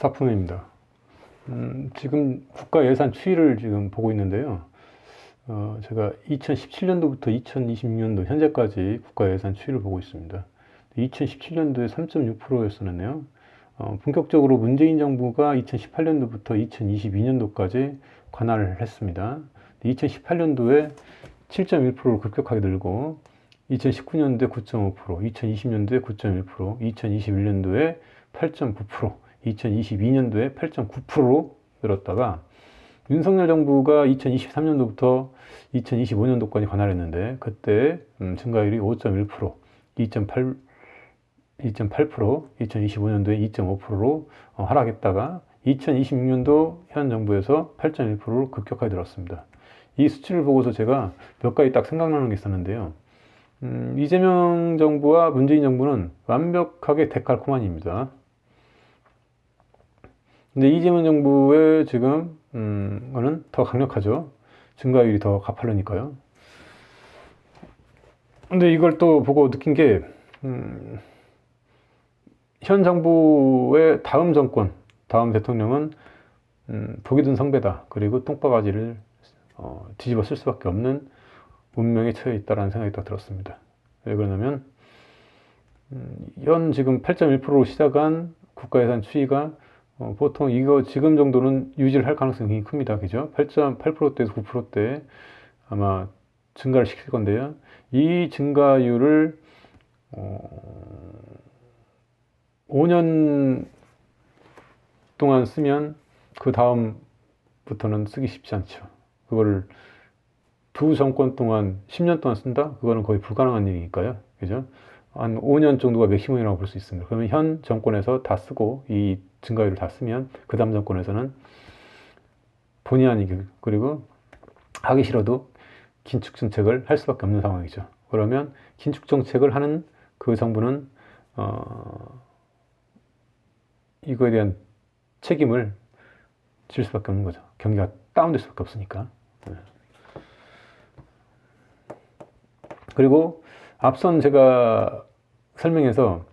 사품입니다. 음, 지금 국가 예산 추이를 지금 보고 있는데요. 어, 제가 2017년도부터 2026년도 현재까지 국가 예산 추이를 보고 있습니다. 2017년도에 3.6%였었네요. 어, 본격적으로 문재인 정부가 2018년도부터 2022년도까지 관할을 했습니다. 2018년도에 7.1%로 급격하게 늘고 2019년도에 9.5%, 2020년도에 9.1%, 2021년도에 8.9%, 2022년도에 8.9%로 늘었다가 윤석열 정부가 2023년도부터 2025년도까지 관할했는데 그때 음, 증가율이 5.1%, 2.8 2.8%, 2025년도에 2.5%로 어, 하락했다가 2026년도 현 정부에서 8.1%로 급격하게 늘었습니다. 이 수치를 보고서 제가 몇 가지 딱 생각나는 게 있었는데요. 음, 이재명 정부와 문재인 정부는 완벽하게 데칼코마니입니다. 근데 이재명 정부의 지금 음, 거는 더 강력하죠. 증가율이 더 가파르니까요. 근데 이걸 또 보고 느낀 게 음, 현 정부의 다음 정권, 다음 대통령은 음, 보기 든 성배다. 그리고 똥바가지를 어, 뒤집어 쓸 수밖에 없는 운명에 처해 있다라는 생각이 딱 들었습니다. 왜 그러냐면 음, 현 지금 8.1%로 시작한 국가예산 추이가 어, 보통 이거 지금 정도는 유지를 할 가능성이 큽니다. 그죠? 8.8%대에서 9%대 아마 증가를 시킬 건데요. 이 증가율을 어, 5년 동안 쓰면 그 다음부터는 쓰기 쉽지 않죠. 그거를 두 정권 동안 10년 동안 쓴다? 그거는 거의 불가능한 일이니까요. 그죠? 한 5년 정도가 맥시멈이라고 볼 수 있습니다. 그러면 현 정권에서 다 쓰고 이 증가율을 다 쓰면 그 다음 정권에서는 본의 아니게 그리고 하기 싫어도 긴축 정책을 할 수밖에 없는 상황이죠. 그러면 긴축 정책을 하는 그 정부는 어, 이거에 대한 책임을 질 수밖에 없는 거죠. 경기가 다운될 수밖에 없으니까. 네. 그리고 앞선 제가 설명해서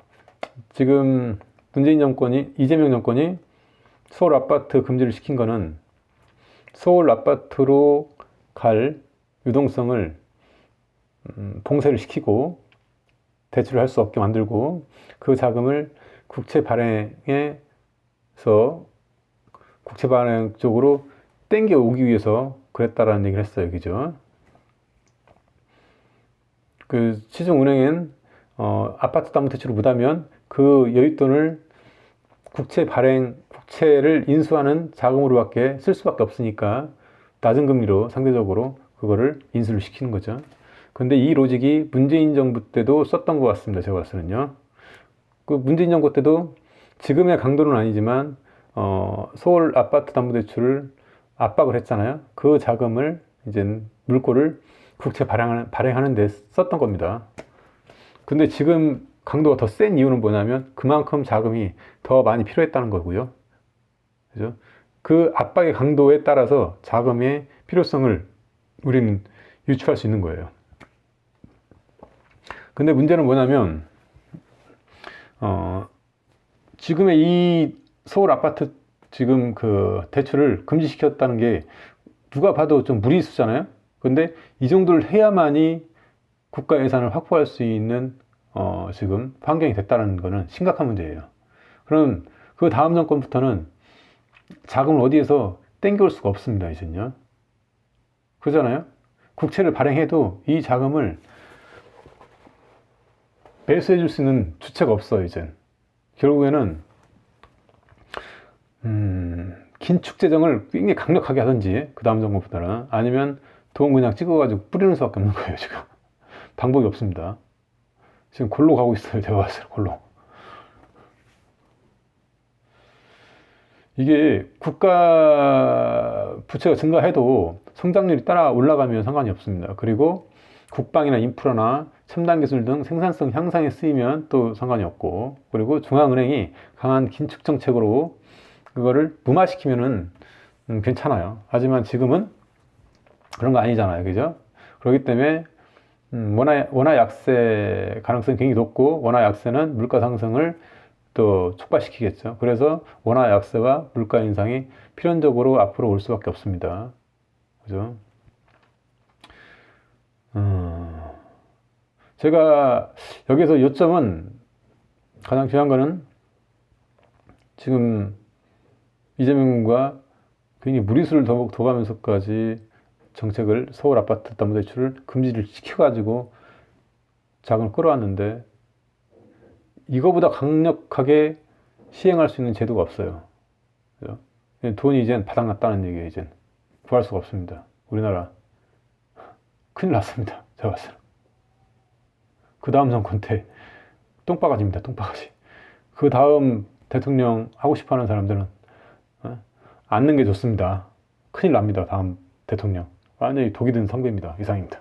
지금 문재인 정권이 이재명 정권이 서울 아파트 금지를 시킨 거는 서울 아파트로 갈 유동성을 음, 봉쇄를 시키고 대출을 할 수 없게 만들고 그 자금을 국채 발행에서 국채 발행 쪽으로 땡겨 오기 위해서 그랬다라는 얘기를 했어요. 그죠? 그 시중은행은 어, 아파트 담보대출을 못하면 그 여윳돈을 국채 발행, 국채를 인수하는 자금으로밖에 쓸 수밖에 없으니까 낮은 금리로 상대적으로 그거를 인수를 시키는 거죠. 근데 이 로직이 문재인 정부 때도 썼던 것 같습니다. 제가 봤을 때는요. 그 문재인 정부 때도 지금의 강도는 아니지만 어, 서울 아파트 담보대출을 압박을 했잖아요. 그 자금을 이제 물꼬를 국채 발행하는, 발행하는 데 썼던 겁니다. 근데 지금 강도가 더 센 이유는 뭐냐면 그만큼 자금이 더 많이 필요했다는 거고요. 그죠? 그 압박의 강도에 따라서 자금의 필요성을 우리는 유추할 수 있는 거예요. 근데 문제는 뭐냐면, 어, 지금의 이 서울 아파트 지금 그 대출을 금지시켰다는 게 누가 봐도 좀 무리수잖아요? 근데 이 정도를 해야만이 국가 예산을 확보할 수 있는 어, 지금 환경이 됐다는 것은 심각한 문제예요. 그럼 그 다음 정권부터는 자금을 어디에서 땡겨올 수가 없습니다, 이젠요. 그러잖아요? 국채를 발행해도 이 자금을 매수해 줄 수 있는 주체가 없어, 이젠. 결국에는, 음, 긴축 재정을 굉장히 강력하게 하든지, 그 다음 정부부터는, 아니면 돈 그냥 찍어가지고 뿌리는 수밖에 없는 거예요, 지금. 방법이 없습니다. 지금 골로 가고 있어요, 제가 봤을 때, 골로. 이게 국가 부채가 증가해도 성장률이 따라 올라가면 상관이 없습니다. 그리고 국방이나 인프라나 첨단 기술 등 생산성 향상에 쓰이면 또 상관이 없고, 그리고 중앙은행이 강한 긴축 정책으로 그거를 무마시키면은 음, 괜찮아요. 하지만 지금은 그런 거 아니잖아요. 그죠? 그렇기 때문에 음, 원화, 원화 약세 가능성이 굉장히 높고 원화 약세는 물가 상승을 또 촉발시키겠죠. 그래서 원화 약세와 물가 인상이 필연적으로 앞으로 올 수밖에 없습니다. 그죠? 음, 제가 여기서 요점은 가장 중요한 거는 지금 이재명과 굉장히 무리수를 더, 둬가면서까지 정책을 서울 아파트 담보 대출을 금지를 시켜가지고 자금을 끌어왔는데 이거보다 강력하게 시행할 수 있는 제도가 없어요. 그죠? 돈이 이젠 바닥났다는 얘기예요. 이젠 구할 수가 없습니다. 우리나라 큰일 났습니다. 제가 봤을 때. 그 다음 정권 때 똥바가지입니다. 똥바가지. 그 다음 대통령 하고 싶어 하는 사람들은 어? 앉는 게 좋습니다. 큰일 납니다. 다음 대통령. 완전히 독이 든 선배입니다. 이상입니다.